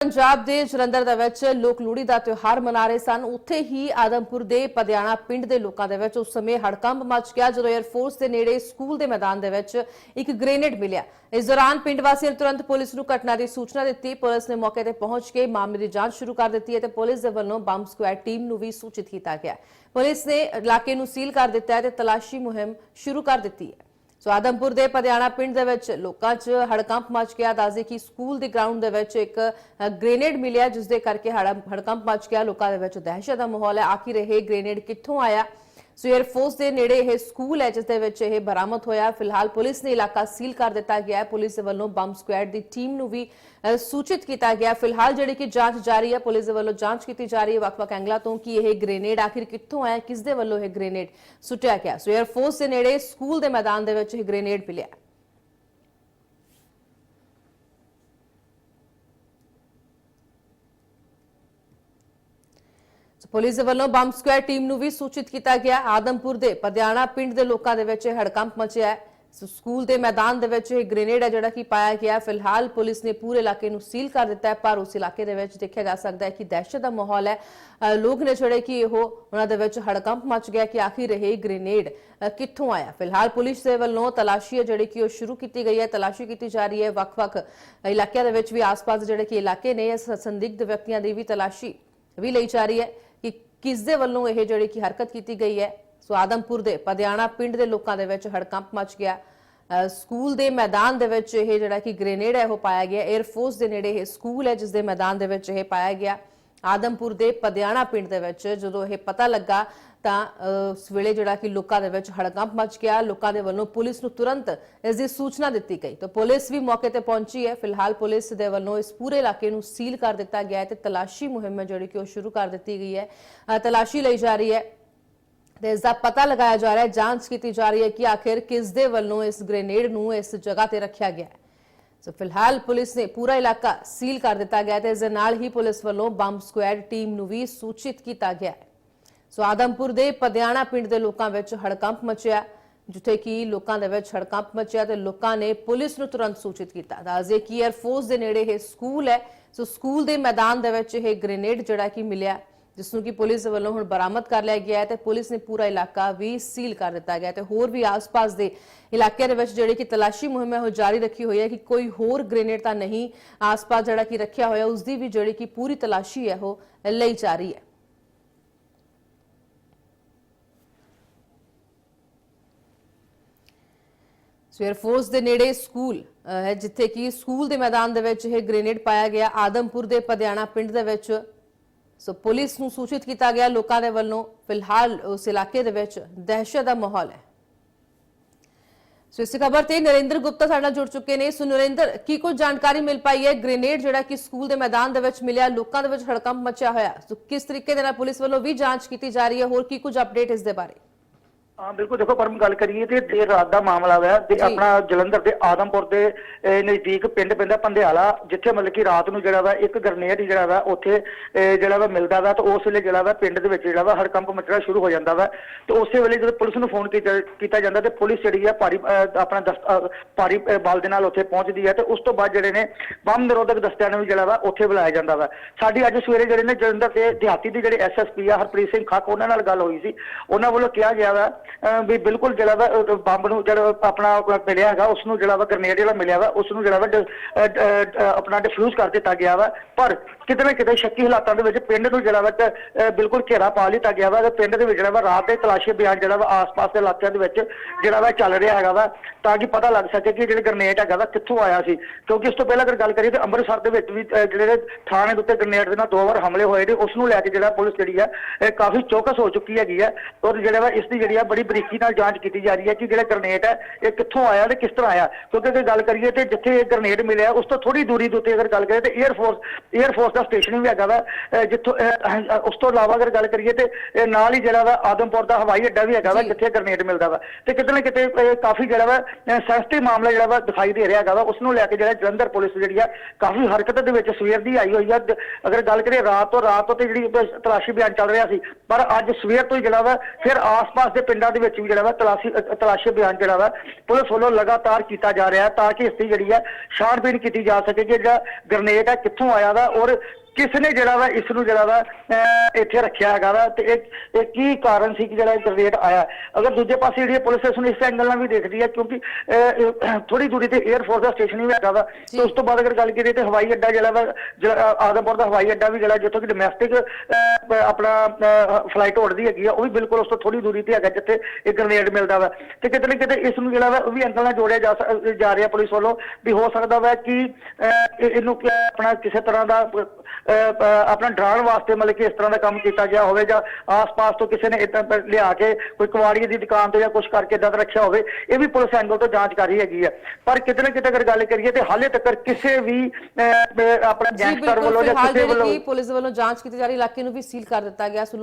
ਪੰਜਾਬ ਦੇ ਜਲੰਧਰ ਦੇ ਵਿੱਚ ਲੋਕ ਲੋਹੜੀ ਦਾ ਤਿਉਹਾਰ ਮਨਾ ਰਹੇ ਸਨ। ਉੱਥੇ ਹੀ ਆਦਮਪੁਰ ਦੇ ਪਦਿਆਣਾ ਪਿੰਡ ਦੇ ਲੋਕਾਂ ਦੇ ਵਿੱਚ ਉਸ ਸਮੇਂ ਹੜਕੰਪ ਮਚ ਗਿਆ, ਜਦੋਂ 에ਅਰਫੋਰਸ ਦੇ ਨੇੜੇ ਸਕੂਲ ਦੇ ਮੈਦਾਨ ਦੇ ਵਿੱਚ ਇੱਕ ਗ੍ਰੇਨੇਡ ਮਿਲਿਆ। ਇਸ ਦੌਰਾਨ ਪਿੰਡ ਵਾਸੀਆਂ ਨੇ ਤੁਰੰਤ ਪੁਲਿਸ ਨੂੰ ਘਟਨਾ ਦੀ ਸੂਚਨਾ ਦਿੱਤੀ। ਪੁਲਿਸ ਨੇ ਮੌਕੇ ਤੇ ਪਹੁੰਚ ਕੇ ਮਾਮਲੇ ਦੀ ਜਾਂਚ ਸ਼ੁਰੂ ਕਰ ਦਿੱਤੀ ਹੈ ਤੇ ਪੁਲਿਸ ਦੇ ਵੱਲੋਂ ਬੰਬ ਸਕੁਐਡ ਟੀਮ ਨੂੰ ਵੀ ਸੂਚਿਤ ਕੀਤਾ ਗਿਆ। ਪੁਲਿਸ ਨੇ ਇਲਾਕੇ ਨੂੰ ਸੀਲ ਕਰ ਦਿੱਤਾ ਹੈ ਤੇ ਤਲਾਸ਼ੀ ਮੁਹਿੰਮ ਸ਼ੁਰੂ ਕਰ ਦਿੱਤੀ ਹੈ। ਸੋ ਆਦਮਪੁਰ ਦੇ ਪਦਿਆਣਾ ਪਿੰਡ ਦੇ ਵਿੱਚ ਲੋਕਾਂ 'ਚ ਹੜਕੰਪ ਮਚ ਗਿਆ। ਦੱਸਦੇ ਕਿ ਸਕੂਲ ਦੇ ਗਰਾਊਂਡ ਦੇ ਵਿੱਚ ਇੱਕ ਗ੍ਰੇਨੇਡ ਮਿਲਿਆ, ਜਿਸ ਦੇ ਕਰਕੇ ਹੜ- ਹੜਕੰਪ ਮਚ ਗਿਆ। ਲੋਕਾਂ ਦੇ ਵਿੱਚ ਦਹਿਸ਼ਤ ਦਾ ਮਾਹੌਲ ਹੈ। ਆਖਿਰ ਇਹ ਗ੍ਰੇਨੇਡ ਕਿੱਥੋਂ ਆਇਆ? ਸੋ 에ਅਰਫੋਰਸ ਦੇ ਨੇੜੇ ਇਹ ਸਕੂਲ ਹੈ, ਜਿਸ ਦੇ ਵਿੱਚ ਇਹ ਬਰਾਮਦ ਹੋਇਆ। ਫਿਲਹਾਲ ਪੁਲਿਸ ਨੇ ਇਲਾਕਾ ਸੀਲ ਕਰ ਦਿੱਤਾ ਗਿਆ ਹੈ। ਪੁਲਿਸ ਦੇ ਵੱਲੋਂ ਬੰਬ ਸਕੁਐਡ ਦੀ ਟੀਮ ਨੂੰ ਵੀ ਸੂਚਿਤ ਕੀਤਾ ਗਿਆ। ਫਿਲਹਾਲ ਜਿਹੜੀ ਕਿ ਜਾਂਚ ਜਾਰੀ ਹੈ, ਪੁਲਿਸ ਦੇ ਵੱਲੋਂ ਜਾਂਚ ਕੀਤੀ ਜਾ ਰਹੀ ਹੈ। ਵੱਖ-ਵੱਖ ਐਂਗਲਾਂ ਤੋਂ ਕਿ ਇਹ ਗ੍ਰੇਨੇਡ ਆਖਿਰ ਕਿੱਥੋਂ ਆਇਆ ਕਿਸ ਦੇ ਵੱਲੋਂ ਇਹ ਗ੍ਰੇਨੇਡ ਸੁੱਟਿਆ ਗਿਆ। ਸੋ 에ਅਰਫੋਰਸ ਦੇ ਨੇੜੇ ਸਕੂਲ ਦੇ ਮੈਦਾਨ ਦੇ ਵਿੱਚ ਇਹ ਗ੍ਰੇਨੇਡ ਮਿਲਿਆ। ਪੁਲਿਸ ਦੇ ਵੱਲੋਂ ਬੰਬ ਸਕੁਐਡ ਟੀਮ ਨੂੰ ਵੀ ਸੂਚਿਤ ਕੀਤਾ ਗਿਆ। ਆਦਮਪੁਰ ਦੇ ਪਦਿਆਣਾ ਪਿੰਡ ਦੇ ਲੋਕਾਂ ਦੇ ਵਿੱਚ ਇਹ ਹੜਕੰਪ ਮਚਿਆ ਹੈ। ਸਕੂਲ ਦੇ ਮੈਦਾਨ ਦੇ ਵਿੱਚ ਇਹ ਗ੍ਰੇਨੇਡ ਹੈ ਜਿਹੜਾ ਕਿ ਪਾਇਆ ਗਿਆ ਫਿਲਹਾਲ ਪੁਲਿਸ ਨੇ ਪੂਰੇ ਇਲਾਕੇ ਨੂੰ ਸੀਲ ਕਰ ਦਿੱਤਾ ਹੈ, ਪਰ ਉਸ ਇਲਾਕੇ ਦੇ ਵਿੱਚ ਦੇਖਿਆ ਜਾ ਸਕਦਾ ਹੈ ਕਿ ਦਹਿਸ਼ਤ ਦਾ ਮਾਹੌਲ ਹੈ। ਲੋਕ ਨੇ ਜਿਹੜੇ ਕਿ ਉਹ ਉਹਨਾਂ ਦੇ ਵਿੱਚ ਹੜਕੰਪ ਮਚ ਗਿਆ ਕਿ ਆਖਿਰ ਇਹ ਗ੍ਰੇਨੇਡ ਕਿੱਥੋਂ ਆਇਆ? ਫਿਲਹਾਲ ਪੁਲਿਸ ਦੇ ਵੱਲੋਂ ਤਲਾਸ਼ੀ ਹੈ ਜਿਹੜੀ ਕਿ ਉਹ ਸ਼ੁਰੂ ਕੀਤੀ ਗਈ ਹੈ, ਤਲਾਸ਼ੀ ਕੀਤੀ ਜਾ ਰਹੀ ਹੈ। ਵੱਖ-ਵੱਖ ਇਲਾਕਿਆਂ ਦੇ ਵਿੱਚ ਵੀ ਆਸ-ਪਾਸ ਜਿਹੜੇ ਕਿ ਇਲਾਕੇ ਨੇ ਇਸ ਸੰਦਿਗਧ ਵਿਅਕਤੀਆਂ ਦੀ ਵੀ ਤਲਾਸ਼ੀ ਵੀ ਲਈ ਜਾ ਰਹੀ ਹੈ ਕਿ ਕਿਸ ਦੇ ਵੱਲੋਂ ਇਹ ਜਿਹੜੀ ਕਿ ਹਰਕਤ ਕੀਤੀ ਗਈ ਹੈ? ਸੋ ਆਦਮਪੁਰ ਦੇ ਪਦਿਆਣਾ ਪਿੰਡ ਦੇ ਲੋਕਾਂ ਦੇ ਵਿੱਚ ਹੜਕੰਪ ਮਚ ਗਿਆ। ਸਕੂਲ ਦੇ ਮੈਦਾਨ ਦੇ ਵਿੱਚ ਇਹ ਜਿਹੜਾ ਕਿ ਗ੍ਰੇਨੇਡ ਹੈ, ਉਹ ਪਾਇਆ ਗਿਆ। 에ਅਰਫੋਰਸ ਦੇ ਨੇੜੇ ਇਹ ਸਕੂਲ ਹੈ, ਜਿਸ ਦੇ ਮੈਦਾਨ ਦੇ ਵਿੱਚ ਇਹ ਪਾਇਆ ਗਿਆ। ਆਦਮਪੁਰ ਦੇ ਪਦਿਆਣਾ ਪਿੰਡ ਦੇ ਵਿੱਚ ਜਦੋਂ ਇਹ ਪਤਾ ਲੱਗਾ ਤਾਂ ਉਸ ਵੇਲੇ ਜਿਹੜਾ ਕਿ ਲੋਕਾਂ ਦੇ ਵਿੱਚ ਹੜਕੰਪ ਮਚ ਗਿਆ। ਲੋਕਾਂ ਦੇ ਵੱਲੋਂ ਪੁਲਿਸ ਨੂੰ ਤੁਰੰਤ ਇਸ ਦੀ ਸੂਚਨਾ ਦਿੱਤੀ ਗਈ। ਤਾਂ ਪੁਲਿਸ ਵੀ ਮੌਕੇ ਤੇ ਪਹੁੰਚੀ ਹੈ। ਫਿਲਹਾਲ ਪੁਲਿਸ ਦੇ ਵੱਲੋਂ ਇਸ ਪੂਰੇ ਇਲਾਕੇ ਨੂੰ ਸੀਲ ਕਰ ਦਿੱਤਾ ਗਿਆ ਹੈ ਤੇ ਤਲਾਸ਼ੀ ਮੁਹਿੰਮ ਹੈ ਜਿਹੜੀ ਕਿ ਉਹ ਸ਼ੁਰੂ ਕਰ ਦਿੱਤੀ ਗਈ ਹੈ। ਤਲਾਸ਼ੀ ਲਈ ਜਾ ਰਹੀ ਹੈ ਤੇ ਇਸ ਦਾ ਪਤਾ ਲਗਾਇਆ ਜਾ ਰਿਹਾ ਹੈ, ਜਾਂਚ ਕੀਤੀ ਜਾ ਰਹੀ ਹੈ ਕਿ ਆਖਿਰ ਕਿਸ ਦੇ ਵੱਲੋਂ ਇਸ ਗ੍ਰੇਨੇਡ ਨੂੰ ਇਸ ਜਗ੍ਹਾ ਤੇ ਰੱਖਿਆ ਗਿਆ ਹੈ। ਸੋ ਫਿਲਹਾਲ ਪੁਲਿਸ ਨੇ ਪੂਰਾ ਇਲਾਕਾ ਸੀਲ ਕਰ ਦਿੱਤਾ ਗਿਆ ਹੈ ਤੇ ਇਸ ਦੇ ਨਾਲ ਹੀ ਪੁਲਿਸ ਵੱਲੋਂ ਬੰਬ ਸਕੁਐਡ ਟੀਮ ਨੂੰ ਵੀ ਸੂਚਿਤ ਕੀਤਾ ਗਿਆ ਹੈ ਸੋ ਆਦਮਪੁਰ ਦੇ ਪਦਿਆਣਾ ਪਿੰਡ ਦੇ ਲੋਕਾਂ ਵਿੱਚ ਹੜਕੰਪ ਮਚਿਆ ਜਿੱਥੇ ਕਿ ਲੋਕਾਂ ਦੇ ਵਿੱਚ ਹੜਕੰਪ ਮਚਿਆ ਤੇ ਲੋਕਾਂ ਨੇ ਪੁਲਿਸ ਨੂੰ ਤੁਰੰਤ ਸੂਚਿਤ ਕੀਤਾ ਦੱਸਦੇ ਕਿ 에ਅਰਫੋਰਸ ਦੇ ਨੇੜੇ ਇਹ ਸਕੂਲ ਹੈ ਸੋ ਸਕੂਲ ਦੇ ਮੈਦਾਨ ਦੇ ਵਿੱਚ ਇਹ ਗ੍ਰੇਨੇਡ ਜਿਹੜਾ ਕਿ ਮਿਲਿਆ ਜਿਸ ਨੂੰ ਕਿ ਪੁਲਿਸ ਵੱਲੋਂ ਹੁਣ ਬਰਾਮਦ ਕਰ ਲਿਆ ਗਿਆ ਹੈ ਤੇ ਪੁਲਿਸ ਨੇ ਪੂਰਾ ਇਲਾਕਾ ਵੀ ਸੀਲ ਕਰ ਦਿੱਤਾ ਗਿਆ ਤੇ ਹੋਰ ਵੀ ਆਸ-ਪਾਸ ਦੇ ਇਲਾਕਿਆਂ ਦੇ ਵਿੱਚ ਜਿਹੜੀ ਕਿ ਤਲਾਸ਼ੀ ਮੁਹਿੰਮ ਹੈ, ਉਹ ਜਾਰੀ ਰੱਖੀ ਹੋਈ ਹੈ ਕਿ ਕੋਈ ਹੋਰ ਗ੍ਰੇਨੇਡ ਤਾਂ ਨਹੀਂ ਆਸ-ਪਾਸ ਜਿਹੜਾ ਕਿ ਰੱਖਿਆ ਹੋਇਆ, ਉਸ ਦੀ ਵੀ ਜਿਹੜੀ ਕਿ ਪੂਰੀ ਤਲਾਸ਼ੀ ਹੈ, ਉਹ ਲਈ ਜਾ ਰਹੀ ਹੈ। ਸੋ 에ਅਰਫੋਰਸ ਦੇ ਨੇੜੇ ਸਕੂਲ ਹੈ ਜਿੱਥੇ ਕਿ ਸਕੂਲ ਦੇ ਮੈਦਾਨ ਦੇ ਵਿੱਚ ਇਹ ਗ੍ਰੇਨੇਡ ਪਾਇਆ ਗਿਆ। ਆਦਮਪੁਰ ਦੇ ਪਦਿਆਣਾ ਪਿੰਡ ਦੇ ਵਿੱਚ ਸੋ ਪੁਲਿਸ ਨੂੰ ਸੂਚਿਤ ਕੀਤਾ ਗਿਆ, ਲੋਕਾਂ ਦੇ ਵੱਲੋਂ ਫਿਲਹਾਲ ਉਸ ਇਲਾਕੇ ਦੇ ਵਿੱਚ ਦਹਿਸ਼ਤ ਦਾ ਮਾਹੌਲ ਹੈ। ਸੋ, ਇਸ ਖਬਰ ਤੇ ਨਰਿੰਦਰ ਗੁਪਤਾ ਸਾਡੇ ਨਾਲ ਜੁੜ ਚੁੱਕੇ ਨੇ। ਸੋ, ਨਰਿੰਦਰ, ਕੀ ਕੋਈ ਜਾਣਕਾਰੀ ਮਿਲ ਪਾਈ ਹੈ? ਗ੍ਰੇਨੇਡ ਜਿਹੜਾ ਕਿ ਸਕੂਲ ਦੇ ਮੈਦਾਨ ਦੇ ਵਿੱਚ ਮਿਲਿਆ, ਲੋਕਾਂ ਦੇ ਵਿੱਚ ਹੜਕੰਪ ਮਚਿਆ ਹੋਇਆ। ਸੋ, ਕਿਸ ਤਰੀਕੇ ਦੇ ਨਾਲ ਪੁਲਿਸ ਵੱਲੋਂ ਵੀ ਜਾਂਚ ਕੀਤੀ ਜਾ ਰਹੀ ਹੈ? ਹੋਰ ਕੀ ਕੁਝ ਅਪਡੇਟ ਇਸ ਦੇ ਬਾਰੇ? ਹਾਂ ਬਿਲਕੁਲ ਦੇਖੋ ਪਰਮ ਗੱਲ ਕਰੀਏ ਤੇ ਦੇਰ ਰਾਤ ਦਾ ਮਾਮਲਾ ਹੋਇਆ ਤੇ। ਆਪਣਾ ਜਲੰਧਰ ਦੇ ਆਦਮਪੁਰ ਦੇ ਨਜ਼ਦੀਕ ਪਿੰਡ ਪੈਂਦਾ ਪੰਧਿਆਲਾ ਜਿੱਥੇ ਮਤਲਬ ਕਿ ਰਾਤ ਨੂੰ ਜਿਹੜਾ ਵਾ ਇੱਕ ਗਰਨੇਡ ਜਿਹੜਾ ਵਾ ਉੱਥੇ ਜਿਹੜਾ ਵਾ ਮਿਲਦਾ ਵਾ ਤੇ ਉਸ ਵੇਲੇ ਜਿਹੜਾ ਵਾ ਪਿੰਡ ਦੇ ਵਿੱਚ ਜਿਹੜਾ ਵਾ ਹੜਕੰਪ ਮਚਣਾ ਸ਼ੁਰੂ ਹੋ ਜਾਂਦਾ ਵਾ। ਤੇ ਉਸੇ ਵੇਲੇ ਜਦੋਂ ਪੁਲਿਸ ਨੂੰ ਫੋਨ ਕੀਤਾ ਜਾਂਦਾ ਤੇ ਪੁਲਿਸ ਜਿਹੜੀ ਆ ਭਾਰੀ ਆਪਣਾ ਭਾਰੀ ਬਲ ਦੇ ਨਾਲ ਉੱਥੇ ਪਹੁੰਚਦੀ ਹੈ ਤੇ ਉਸ ਤੋਂ ਬਾਅਦ ਜਿਹੜੇ ਨੇ ਬੰਬ ਨਿਰੋਧਕ ਦਸਤਿਆਂ ਨੂੰ ਵੀ ਜਿਹੜਾ ਵਾ ਉੱਥੇ ਬੁਲਾਇਆ ਜਾਂਦਾ ਵਾ। ਸਾਡੀ ਅੱਜ ਸਵੇਰੇ ਜਿਹੜੇ ਨੇ ਜਲੰਧਰ ਦੇ ਦਿਹਾਤੀ ਦੇ ਜਿਹੜੇ ਐਸਐਸਪੀ ਆ ਹਰਪ੍ਰੀਤ ਸਿੰਘ ਖਾਕ ਉਹਨਾਂ ਨਾਲ ਗੱਲ ਹੋਈ ਸੀ। ਉਹਨਾਂ ਵੱਲੋਂ ਕਿਹਾ ਗਿਆ ਵਾ ਵੀ ਬਿਲਕੁਲ ਜਿਹੜਾ ਵਾ ਬੰਬ ਨੂੰ ਜਿਹੜਾ ਆਪਣਾ ਮਿਲਿਆ ਹੈਗਾ ਉਸ ਨੂੰ ਜਿਹੜਾ ਵਾ ਗ੍ਰਨੇਡ ਜਿਹੜਾ ਮਿਲਿਆ ਵਾ ਉਸ ਨੂੰ ਜਿਹੜਾ ਵਾ ਆਪਣਾ ਡਿਫਿਊਜ਼ ਕਰ ਦਿੱਤਾ ਗਿਆ ਵਾ। ਪਰ ਕਿਤੇ ਨਾ ਕਿਤੇ ਸ਼ੱਕੀ ਹਾਲਾਤਾਂ ਦੇ ਵਿੱਚ ਪਿੰਡ ਨੂੰ ਜਿਹੜਾ ਵਾ ਬਿਲਕੁਲ ਘੇਰਾ ਪਾ ਲਿੱਤਾ ਗਿਆ ਵਾ ਤੇ ਪਿੰਡ ਦੇ ਵਿੱਚ ਜਿਹੜਾ ਵਾ ਰਾਤ ਦੇ ਤਲਾਸ਼ੀ ਅਭਿਆਨ ਜਿਹੜਾ ਵਾ ਆਸ-ਪਾਸ ਦੇ ਇਲਾਕਿਆਂ ਦੇ ਵਿੱਚ ਜਿਹੜਾ ਵਾ ਚੱਲ ਰਿਹਾ ਹੈਗਾ ਵਾ, ਤਾਂ ਕਿ ਪਤਾ ਲੱਗ ਸਕੇ ਕਿ ਜਿਹੜੇ ਗ੍ਰਨੇਡ ਹੈਗਾ ਵਾ ਕਿੱਥੋਂ ਆਇਆ ਸੀ। ਕਿਉਂਕਿ ਇਸ ਤੋਂ ਪਹਿਲਾਂ ਅਗਰ ਗੱਲ ਕਰੀਏ ਤਾਂ ਅੰਮ੍ਰਿਤਸਰ ਦੇ ਵਿੱਚ ਵੀ ਜਿਹੜੇ ਥਾਣੇ ਦੇ ਉੱਤੇ ਗ੍ਰਨੇਡ ਦੇ ਨਾਲ ਦੋ ਵਾਰ ਹਮਲੇ ਹੋਏ ਨੇ ਉਸ ਨੂੰ ਲੈ ਕੇ ਜਿਹੜਾ ਪੁਲਿਸ ਜਿਹੜੀ ਆ ਕਾਫੀ ਚੌਕਸ ਹੋ ਚੁੱਕੀ ਹੈਗੀ ਹੈ ਔਰ ਜਿਹੜਾ ਵਾ ਇਸ ਦੀ ਜਿਹੜੀ ਆ ਬੜੀ ਬਰੀਕੀ ਨਾਲ ਜਾਂਚ ਕੀਤੀ ਜਾ ਰਹੀ ਹੈ ਕਿ ਜਿਹੜਾ ਗ੍ਰਨੇਡ ਹੈ ਇਹ ਕਿੱਥੋਂ ਆਇਆ ਤੇ ਕਿਸ ਤਰ੍ਹਾਂ ਆਇਆ। ਕਿਉਂਕਿ ਜੇ ਗੱਲ ਕਰੀਏ ਤੇ ਜਿੱਥੇ ਇਹ ਗ੍ਰਨੇਡ ਮਿਲਿਆ ਉਸ ਤੋਂ ਥੋੜੀ ਦੂਰੀ ਦੇ ਉੱਤੇ ਅਗਰ ਗੱਲ ਕਰੀਏ ਤੇ 에ਅਰ ਫੋਰਸ 에ਅਰ ਫੋਰਸ ਦਾ ਸਟੇਸ਼ਨ ਵੀ ਹੈਗਾ ਵਾ ਜਿੱਥੋਂ ਉਸ ਤੋਂ ਇਲਾਵਾ ਅਗਰ ਗੱਲ ਕਰੀਏ ਤੇ ਇਹ ਨਾਲ ਹੀ ਜਿਹੜਾ ਵਾ ਆਦਮਪੁਰ ਦਾ ਹਵਾਈ ਅੱਡਾ ਵੀ ਹੈਗਾ ਵਾ। ਜਿੱਥੇ ਗ੍ਰਨੇਡ ਮਿਲਦਾ ਵਾ। ਤੇ ਕਿਤੇ ਨਾ ਕਿਤੇ ਕਾਫੀ ਜਿਹੜਾ ਵਾ ਸੈਂਸਿਟਿਵ ਮਾਮਲਾ ਜਿਹੜਾ ਵਾ ਦਿਖਾਈ ਦੇ ਰਿਹਾ ਹੈਗਾ ਵਾ ਉਸ ਨੂੰ ਲੈ ਕੇ ਜਿਹੜਾ ਜਲੰਧਰ ਪੁਲਿਸ ਜਿਹੜੀ ਆ ਕਾਫੀ ਹਰਕਤ ਦੇ ਵਿੱਚ ਸਵੇਰ ਦੀ ਆਈ ਹੋਈ ਆ। ਅਗਰ ਗੱਲ ਕਰੀਏ ਰਾਤ ਤੋਂ ਰਾਤ ਤੋਂ ਤੇ ਜਿਹੜੀ ਤਲਾਸ਼ੀ ਅਭਿਆਨ ਚੱਲ ਰਿਹਾ ਸੀ ਪਰ ਅੱਜ ਸਵੇਰ ਤੋਂ ਹੀ ਜਿਹੜਾ ਵਾ ਫਿਰ ਆਸ-ਪਾਸ ਦੇ ਪਿੰਡਾਂ ਪਿੰਡਾਂ ਦੇ ਵਿੱਚ ਵੀ ਜਿਹੜਾ ਵਾ ਤਲਾਸ਼ੀ, ਅ- ਤਲਾਸ਼ੀ ਅਭਿਆਨ ਜਿਹੜਾ ਵਾ, ਪੁਲਿਸ ਵੱਲੋਂ ਲਗਾਤਾਰ ਕੀਤਾ ਜਾ ਰਿਹਾ ਹੈ ਤਾਂ ਕਿ ਇਸ ਦੀ ਜਿਹੜੀ ਹੈ ਛਾਣਬੀਣ ਕੀਤੀ ਜਾ ਸਕੇ ਕਿ ਜਿਹੜਾ ਗ੍ਰਨੇਡ ਹੈ ਕਿੱਥੋਂ ਆਇਆ ਵਾ ਔਰ ਕਿਸ ਨੇ ਜਿਹੜਾ ਵਾ ਇਸ ਨੂੰ ਜਿਹੜਾ ਵਾ ਇੱਥੇ ਰੱਖਿਆ ਹੈਗਾ ਵਾ ਤੇ ਇਹ ਕੀ ਕਾਰਨ ਸੀ ਕਿ ਜਿਹੜਾ ਇਹ ਗ੍ਰਨੇਡ ਆਇਆ? ਅਗਰ ਦੂਜੇ ਪਾਸੇ ਜਿਹੜੀ ਪੁਲਿਸ ਇਸ ਨੂੰ ਇਸ ਐਂਗਲ ਨਾਲ ਵੀ ਦੇਖਦੀ ਹੈ ਕਿਉਂਕਿ ਥੋੜੀ ਦੂਰੀ ਤੇ 에ਅਰ ਫੋਰਸ ਦਾ ਸਟੇਸ਼ਨ ਵੀ ਹੈਗਾ ਵਾ। ਤੇ ਉਸ ਤੋਂ ਬਾਅਦ ਅਗਰ ਗੱਲ ਕਰੀਏ ਤੇ ਹਵਾਈ ਅੱਡਾ ਜਿਹੜਾ ਵਾ ਆਦਮਪੁਰ ਦਾ ਹਵਾਈ ਅੱਡਾ ਵੀ ਜਿਹੜਾ ਜਿੱਥੋਂ ਕਿ ਡੋਮੈਸਟਿਕ ਆਪਣਾ ਫਲਾਈਟ ਉੱਡਦੀ ਹੈਗੀ ਆ ਉਹ ਵੀ ਬਿਲਕੁਲ ਉਸ ਤੋਂ ਥੋੜੀ ਦੂਰੀ ਤੇ ਹੈਗਾ ਜਿੱਥੇ ਇਹ ਗ੍ਰਨੇਡ ਮਿਲਦਾ ਵਾ। ਤੇ ਕਿਤੇ ਨਾ ਕਿਤੇ ਇਸ ਨੂੰ ਜਿਹੜਾ ਵਾ ਉਹ ਵੀ ਐਂਗਲ ਨਾਲ ਜੋੜਿਆ ਜਾ ਰਿਹਾ ਪੁਲਿਸ ਵੱਲੋਂ ਵੀ ਹੋ ਸਕਦਾ ਵਾ ਕਿ ਇਹਨੂੰ ਆਪਣਾ ਕਿਸੇ ਤਰ੍ਹਾਂ ਦਾ ਆਪਣਾ ਡਰਾਉਣ ਵਾਸਤੇ ਮਤਲਬ ਕਿ ਇਸ ਤਰ੍ਹਾਂ ਦਾ ਕੰਮ ਕੀਤਾ ਗਿਆ ਹੋਵੇ ਜਾਂ ਆਸ-ਪਾਸ ਤੋਂ ਕਿਸੇ ਨੇ ਇਦਾਂ ਲਿਆ ਕੇ ਕੋਈ ਕਵਾੜੀਏ ਦੀ ਦੁਕਾਨ ਤੋਂ ਜਾਂ ਕੁਝ ਕਰਕੇ ਇਦਾਂ ਦਾ ਰੱਖਿਆ ਹੋਵੇ ਇਹ ਵੀ ਪੁਲਿਸ ਐਂਗਲ ਤੋਂ ਜਾਂਚ ਕਰ ਰਹੀ ਹੈਗੀ ਹੈ। ਪਰ ਕਿਤੇ ਨਾ ਕਿਤੇ ਅਗਰ ਗੱਲ ਕਰੀਏ ਤੇ ਹਾਲੇ ਤੱਕ ਕਿਸੇ ਵੀ ਆਪਣਾ ਗੈਂਗਸਟਰ ਵੱਲੋਂ ਜਾਂ ਕਿਸੇ ਵੱਲੋਂ ਪੁਲਿਸ ਵੱਲੋਂ ਜਾਂਚ ਕੀਤੀ ਜਾ ਰਹੀ ਇਲਾਕੇ ਨੂੰ ਵੀ ਸੀਲ ਕਰ ਦਿੱਤਾ ਗਿਆ ਸੋ